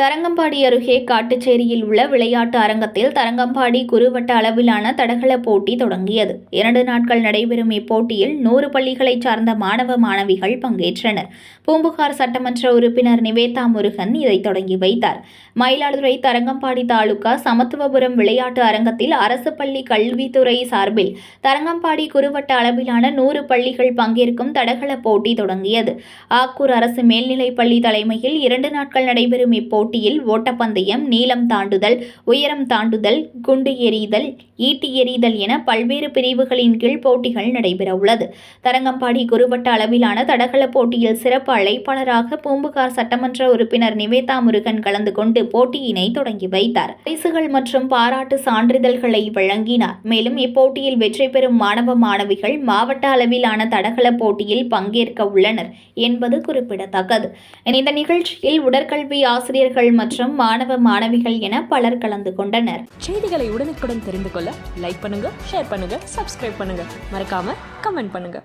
தரங்கம்பாடி அருகே காட்டுச்சேரியில் உள்ள விளையாட்டு அரங்கத்தில் தரங்கம்பாடி குறுவட்ட அளவிலான தடகள போட்டி தொடங்கியது. இரண்டு நாட்கள் நடைபெறும் இப்போட்டியில் நூறு பள்ளிகளைச் சார்ந்த மாணவ மாணவிகள் பங்கேற்றனர். பூம்புகார் சட்டமன்ற உறுப்பினர் நிவேதா முருகன் இதை தொடங்கி வைத்தார். மயிலாடுதுறை தரங்கம்பாடி தாலுகா சமத்துவபுரம் விளையாட்டு அரங்கத்தில் அரசு பள்ளி கல்வித்துறை சார்பில் தரங்கம்பாடி குறுவட்ட அளவிலான நூறு பள்ளிகள் பங்கேற்கும் தடகள போட்டி தொடங்கியது. ஆக்கூர் அரசு மேல்நிலைப் பள்ளி தலைமையில் இரண்டு நாட்கள் நடைபெறும் போட்டியில் ஓட்டப்பந்தயம் நீளம் தாண்டுதல் உயரம் தாண்டுதல் குண்டு எறிதல் ஈட்டி எறிதல் என பல்வேறு பிரிவுகளின் கீழ் போட்டிகள் நடைபெறவுள்ளது. தரங்கம்பாடி குறுவட்ட அளவிலான தடகள போட்டியில் சிறப்பு அழைப்பாளராக பூம்புகார் சட்டமன்ற உறுப்பினர் நிவேதா முருகன் கலந்து கொண்டு போட்டியினை தொடங்கி வைத்தார். பரிசுகள் மற்றும் பாராட்டு சான்றிதழ்களை வழங்கினார். மேலும் இப்போட்டியில் வெற்றி பெறும் மாணவ மாணவிகள் மாவட்ட அளவிலான தடகள போட்டியில் பங்கேற்க உள்ளனர் என்பது குறிப்பிடத்தக்கது. இந்த நிகழ்ச்சியில் உடற்கல்வி ஆசிரியர்கள் ஆசிரியர்கள் மற்றும் மாணவ மாணவிகள் என பலர் கலந்து கொண்டனர். செய்திகளை உடனுக்குடன் தெரிந்து கொள்ள லைக் பண்ணுங்க ஷேர் பண்ணுங்க சப்ஸ்கிரைப் பண்ணுங்க. மறக்காம கமெண்ட் பண்ணுங்க.